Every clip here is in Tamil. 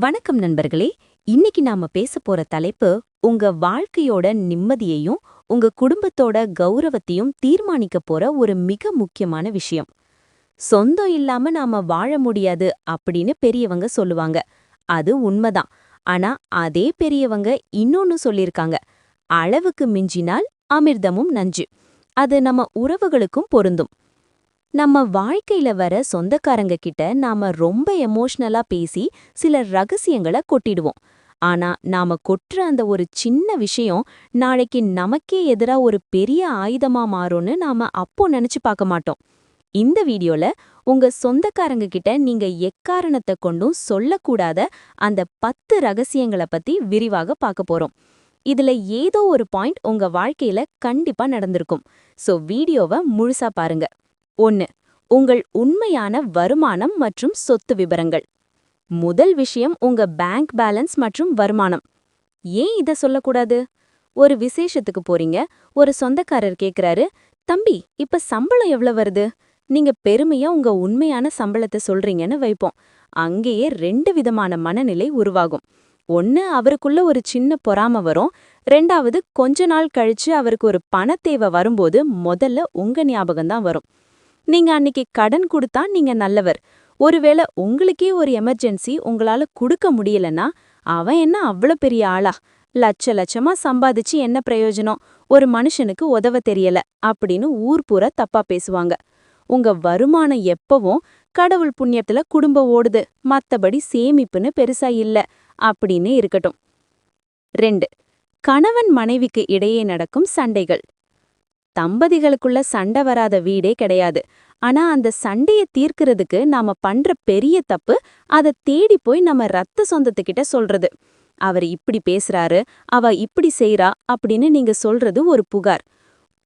வணக்கம் நண்பர்களே இன்னைக்கு நாம பேச போற தலைப்பு உங்க வாழ்க்கையோட நிம்மதியையும் உங்க குடும்பத்தோட கௌரவத்தையும் தீர்மானிக்க போற ஒரு மிக முக்கியமான விஷயம். சொந்தம் இல்லாம நாம வாழ முடியாது அப்படின்னு பெரியவங்க சொல்லுவாங்க. அது உண்மைதான். ஆனா அதே பெரியவங்க இன்னொன்னு சொல்லிருக்காங்க அளவுக்கு மிஞ்சினால் அமிர்தமும் நஞ்சு. அது நம்ம உறவுகளுக்கும் பொருந்தும். நம்ம வாழ்க்கையில வர சொந்தக்காரங்க கிட்ட நாம ரொம்ப எமோஷனலா பேசி சில ரகசியங்களை கொட்டிடுவோம். ஆனா நாம கொட்டுற அந்த ஒரு சின்ன விஷயம் நாளைக்கு நமக்கே எதிரா ஒரு பெரிய ஆயுதமா மாறும்னு நாம அப்போ நினைச்சு பார்க்க மாட்டோம். இந்த வீடியோல உங்க சொந்தக்காரங்க கிட்ட நீங்க எக்காரணத்தை கொண்டும் சொல்லக்கூடாத அந்த பத்து ரகசியங்களை பத்தி விரிவாக பார்க்க போறோம். இதுல ஏதோ ஒரு பாயிண்ட் உங்க வாழ்க்கையில கண்டிப்பா நடந்திருக்கும். சோ வீடியோவை முழுசா பாருங்க. ஒன்னு உங்கள் உண்மையான வருமானம் மற்றும் சொத்து விவரங்கள் முதல் விஷயம் உங்க பேங்க் பேலன்ஸ் மற்றும் வருமானம். ஏன் இத சொல்லக்கூடாது? ஒரு விசேஷத்துக்கு போறீங்க ஒரு சொந்தக்காரர் கேக்குறாரு தம்பி இப்ப சம்பளம் எவ்வளவு வருது? நீங்க பெருமையா உங்க உண்மையான சம்பளத்தை சொல்றீங்கன்னு வைப்போம். அங்கேயே ரெண்டு விதமான மனநிலை உருவாகும். ஒன்னு அவருக்குள்ள ஒரு சின்ன பொறாம வரும். ரெண்டாவது கொஞ்ச நாள் கழிச்சு அவருக்கு ஒரு பணத்தேவை வரும்போது முதல்ல உங்க ஞாபகம் தான் வரும். நீங்க அன்னைக்கு கடன் கொடுத்தா நீங்க நல்லவர். ஒருவேளை உங்களுக்கே ஒரு எமர்ஜென்சி உங்களால கொடுக்க முடியலன்னா அவன் என்ன அவ்வளோ பெரிய ஆளா? லட்ச லட்சமா சம்பாதிச்சு என்ன பிரயோஜனம்? ஒரு மனுஷனுக்கு உதவ தெரியல அப்படின்னு ஊர் பூரா தப்பா பேசுவாங்க. உங்க வருமானம் எப்பவும் கடவுள் புண்ணியத்துல குடும்பம் ஓடுது மத்தபடி சேமிப்புன்னு பெருசா இல்ல அப்படின்னு இருக்கட்டும். ரெண்டு கணவன் மனைவிக்கு இடையே நடக்கும் சண்டைகள். தம்பதிகளுக்குள்ள சண்டை வராத வீடே கிடையாது. ஆனா அந்த சண்டைய தீர்க்கறதுக்கு நாம பண்ற பெரிய தப்பு அதை தேடி போய் நம்ம ரத்த சொந்தத்துக்கிட்ட சொல்றது. அவர் இப்படி பேசுறாரு அவ இப்படி செய்றா அப்படின்னு நீங்க சொல்றது ஒரு புகார்.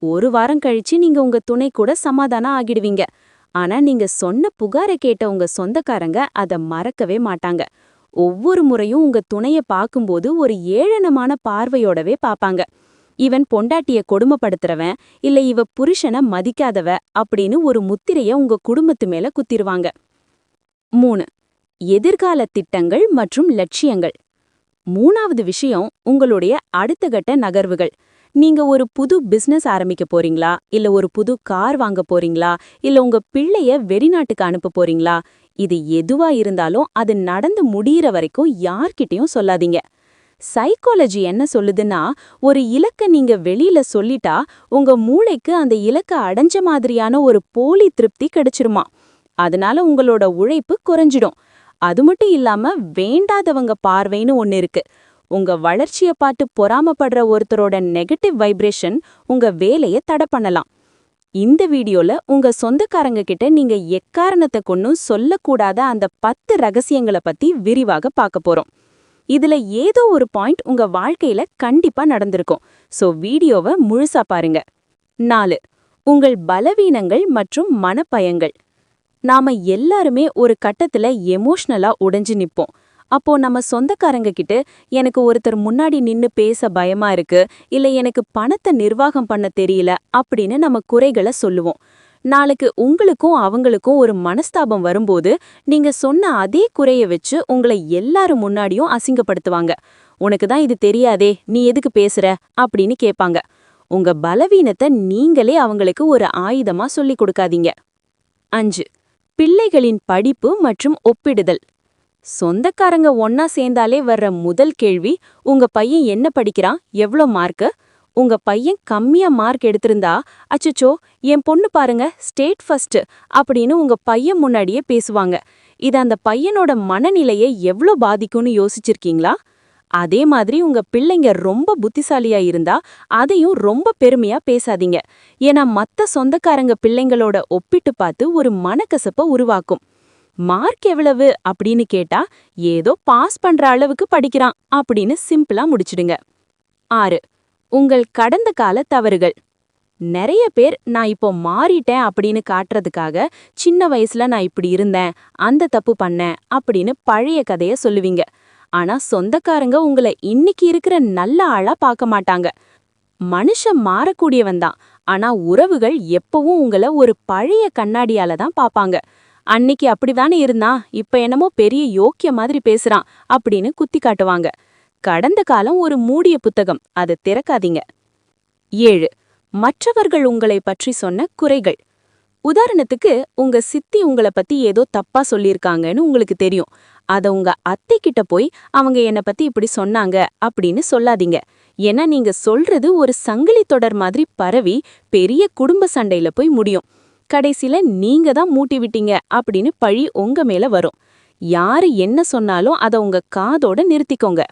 ஒரு வாரம் கழிச்சு நீங்க உங்க துணை கூட சமாதானம் ஆகிடுவீங்க. ஆனா நீங்க சொன்ன புகாரை கேட்ட உங்க சொந்தக்காரங்க அத மறக்கவே மாட்டாங்க. ஒவ்வொரு முறையும் உங்க துணைய பார்க்கும்போது ஒரு ஏழனமான பார்வையோடவே பாப்பாங்க இவன் பொண்டாட்டிய கொடுமைப்படுத்துறவன் இல்ல இவ புருஷனை மதிக்காதவ அப்படின்னு ஒரு முத்திரைய உங்க குடும்பத்து மேல குத்திருவாங்க. மூணு எதிர்கால திட்டங்கள் மற்றும் லட்சியங்கள். மூணாவது விஷயம் உங்களுடைய அடுத்த கட்ட நகர்வுகள். நீங்க ஒரு புது பிசினஸ் ஆரம்பிக்க போறீங்களா? இல்ல ஒரு புது கார் வாங்க போறீங்களா? இல்ல உங்க பிள்ளைய வெளிநாட்டுக்கு அனுப்ப போறீங்களா? இது எதுவா இருந்தாலும் அது நடந்து முடியிற வரைக்கும் யார்கிட்டயும் சொல்லாதீங்க. சைக்காலஜி என்ன சொல்லுதுன்னா ஒரு இலக்க நீங்க வெளியில சொல்லிட்டா உங்க மூளைக்கு அந்த இலக்க அடைஞ்ச மாதிரியான ஒரு போலி திருப்தி கிடைச்சிருமா? அதனால உங்களோட உழைப்பு குறைஞ்சிடும். அது மட்டும் இல்லாம வேண்டாதவங்க பார்வைன்னு ஒன்னு இருக்கு. உங்க வளர்ச்சிய பார்த்து பொறாமப்படுற ஒருத்தரோட நெகட்டிவ் வைப்ரேஷன் உங்க வேலைய தடை பண்ணலாம். இந்த வீடியோல உங்க சொந்தக்காரங்க கிட்ட நீங்க எக்காரணத்தை கொன்னும் சொல்லக்கூடாத அந்த பத்து ரகசியங்களை பத்தி விரிவாக பார்க்க போறோம். இதுல ஏதோ ஒரு பாயிண்ட் உங்க வாழ்க்கையில கண்டிப்பா நடந்திருக்கும். சோ வீடியோவை முழுசா பாருங்க. நாலு உங்கள் பலவீனங்கள் மற்றும் மனப்பயங்கள். நாம எல்லாருமே ஒரு கட்டத்துல எமோஷனலா உடைஞ்சு நிப்போம். அப்போ நம்ம சொந்தக்காரங்க கிட்ட எனக்கு ஒருத்தர் முன்னாடி நின்னு பேச பயமா இருக்கு இல்ல எனக்கு பணத்தை நிர்வாகம் பண்ண தெரியல அப்படின்னு நம்ம குறைகளை சொல்லுவோம். நாளைக்கு உங்களுக்கும் அவங்களுக்கும் ஒரு மனஸ்தாபம் வரும்போது நீங்க சொன்ன அதே குறைய வச்சு உங்களை எல்லாரும் முன்னாடியும் அசிங்கப்படுத்துவாங்க. உனக்கு தான் இது தெரியாதே நீ எதுக்கு பேசுற? அப்படின்னு கேட்பாங்க. உங்க பலவீனத்தை நீங்களே அவங்களுக்கு ஒரு ஆயுதமா சொல்லிக் கொடுக்காதீங்க. அஞ்சு பிள்ளைகளின் படிப்பு மற்றும் ஒப்பிடுதல். சொந்தக்காரங்க ஒன்னா சேர்ந்தாலே வர்ற முதல் கேள்வி உங்க பையன் என்ன படிக்கிறான்? எவ்வளோ மார்க்கு? உங்க பையன் கம்மியா மார்க் எடுத்திருந்தா அச்சச்சோ என் பொண்ணு பாருங்க ஸ்டேட் ஃபர்ஸ்ட் அப்படின்னு உங்க பையன் முன்னாடியே பேசுவாங்க. இது அந்த பையனோட மனநிலையை எவ்ளோ பாதிக்கும்னு யோசிச்சிருக்கீங்களா? அதே மாதிரி உங்க பிள்ளைங்க ரொம்ப புத்திசாலியா இருந்தா அதையும் ரொம்ப பெருமையா பேசாதீங்க. ஏன்னா மத்த சொந்தக்காரங்க பிள்ளைங்களோட ஒப்பிட்டு பார்த்து ஒரு மனக்கசப்ப உருவாக்கும். மார்க் எவ்வளவு அப்படின்னு கேட்டா ஏதோ பாஸ் பண்ற அளவுக்கு படிக்கிறான் அப்படின்னு சிம்பிளா முடிச்சிடுங்க. ஆறு. உங்கள் கடந்த கால தவறுகள். நிறைய பேர் நான் இப்போ மாறிட்டேன் அப்படின்னு காட்டுறதுக்காக சின்ன வயசுல நான் இப்படி இருந்தேன் அந்த தப்பு பண்ணேன் அப்படின்னு பழைய கதைய சொல்லுவீங்க. ஆனா சொந்தக்காரங்க உங்களை இன்னைக்கு இருக்கிற நல்ல ஆளா பார்க்க மாட்டாங்க. மனுஷன் மாறக்கூடியவன் தான். ஆனா உறவுகள் எப்பவும் உங்களை ஒரு பழைய கண்ணாடியால தான் பாப்பாங்க அன்னைக்கு அப்படிதானே இருந்தான் இப்ப என்னமோ பெரிய யோக்கிய மாதிரி பேசுறான் அப்படின்னு குத்தி காட்டுவாங்க. கடந்த காலம் ஒரு மூடிய புத்தகம். அதை திறக்காதீங்க. ஏழு. மற்றவர்கள் உங்களை பற்றி சொன்ன குறைகள். உதாரணத்துக்கு உங்க சித்தி உங்கள பத்தி ஏதோ தப்பா சொல்லியிருக்காங்கன்னு உங்களுக்கு தெரியும். அத உங்க அத்தை கிட்ட போய் அவங்க என்ன பத்தி இப்படி சொன்னாங்க அப்படின்னு சொல்லாதீங்க. ஏன்னா நீங்க சொல்றது ஒரு சங்கிலி தொடர் மாதிரி பரவி பெரிய குடும்ப சண்டையில போய் முடியும். கடைசில நீங்க தான் மூட்டி விட்டீங்க அப்படின்னு பழி உங்க மேல வரும். யாரு என்ன சொன்னாலும் அத உங்க காதோட நிறுத்திக்கோங்க.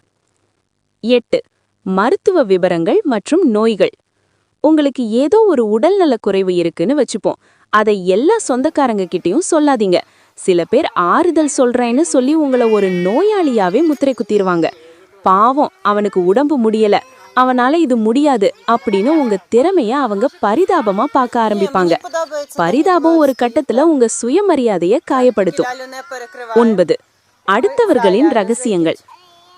எட்டு மருத்துவ விவரங்கள் மற்றும் நோய்கள். உங்களுக்கு ஏதோ ஒரு உடல்நல குறைவு இருக்குன்னு வச்சுப்போம். அதை எல்லா சொந்தக்காரங்க கிட்டேயும் சொல்லாதீங்க. சில பேர் ஆறுதல் சொல்றேன்னு சொல்லி உங்களை ஒரு நோயாளியாவே முத்திரை குத்திடுவாங்க பாவம் அவனுக்கு உடம்பு முடியல. அவனால இது முடியாது அப்படின்னு உங்க திறமைய அவங்க பரிதாபமா பார்க்க ஆரம்பிப்பாங்க. பரிதாபம் ஒரு கட்டத்துல உங்க சுயமரியாதையை காயப்படுத்தும். ஒன்பது அடுத்தவர்களின் ரகசியங்கள்.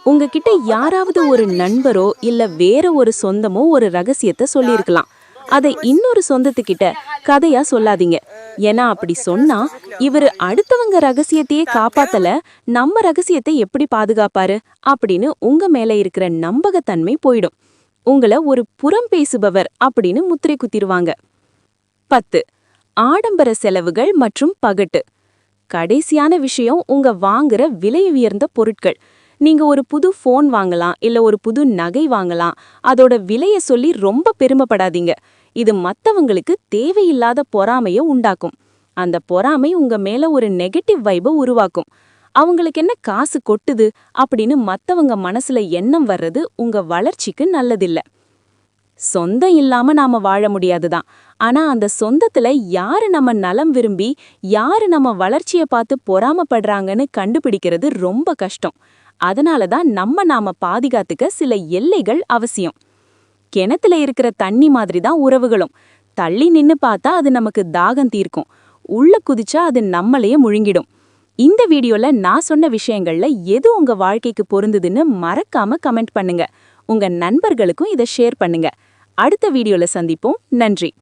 உங்ககிட்ட யாராவது ஒரு நண்பரோ இல்ல வேற ஒரு சொந்தமோ ஒரு ரகசியத்தை சொல்லியிருக்கலாம். அதை இன்னொரு சொந்தத்துக்கிட்ட கதையா சொல்லாதீங்க. ஏன்னா அப்படி சொன்னா இவரு அடுத்தவங்க ரகசியத்தையே காப்பாத்தல நம்ம ரகசியத்தை எப்படி பாதுகாப்பாரு? அப்படின்னு உங்க மேல இருக்கிற நம்பகத்தன்மை போயிடும். உங்கள ஒரு புறம் பேசுபவர் அப்படின்னு முத்திரை குத்திருவாங்க. பத்து ஆடம்பர செலவுகள் மற்றும் பகட்டு. கடைசியான விஷயம் உங்க வாங்குற விலை உயர்ந்த பொருட்கள். நீங்க ஒரு புது ஃபோன் வாங்கலாம் இல்ல ஒரு புது நகை வாங்கலாம் அதோட விலைய சொல்லி ரொம்ப பெருமைப்படாதீங்க. இது மத்தவங்களுக்கு தேவையில்லாத பொறாமைய உண்டாக்கும். அந்த பொறாமை உங்க மேல ஒரு நெகட்டிவ் வைப உருவாக்கும். அவங்களுக்கு என்ன காசு கொட்டுது அப்படின்னு மத்தவங்க மனசுல எண்ணம் வர்றது உங்க வளர்ச்சிக்கு நல்லதில்ல. சொந்தம் இல்லாம நாம வாழ முடியாதுதான். ஆனா அந்த சொந்தத்துல யாரு நம்ம நலம் விரும்பி யாரு நம்ம வளர்ச்சிய பார்த்து பொறாமப்படுறாங்கன்னு கண்டுபிடிக்கிறது ரொம்ப கஷ்டம். அதனால தான் நம்ம நாம பாதுகாத்துக்க சில எல்லைகள் அவசியம். கிணத்துல இருக்கிற தண்ணி மாதிரி தான் உறவுகளும். தள்ளி நின்னு பார்த்தா அது நமக்கு தாகம் தீர்க்கும். உள்ள குதிச்சா அது நம்மளையே முழுங்கிடும். இந்த வீடியோல நான் சொன்ன விஷயங்கள்ல எது உங்க வாழ்க்கைக்கு பொருந்துதுன்னு மறக்காம கமெண்ட் பண்ணுங்க. உங்க நண்பர்களுக்கும் இதை ஷேர் பண்ணுங்க. அடுத்த வீடியோல சந்திப்போம். நன்றி.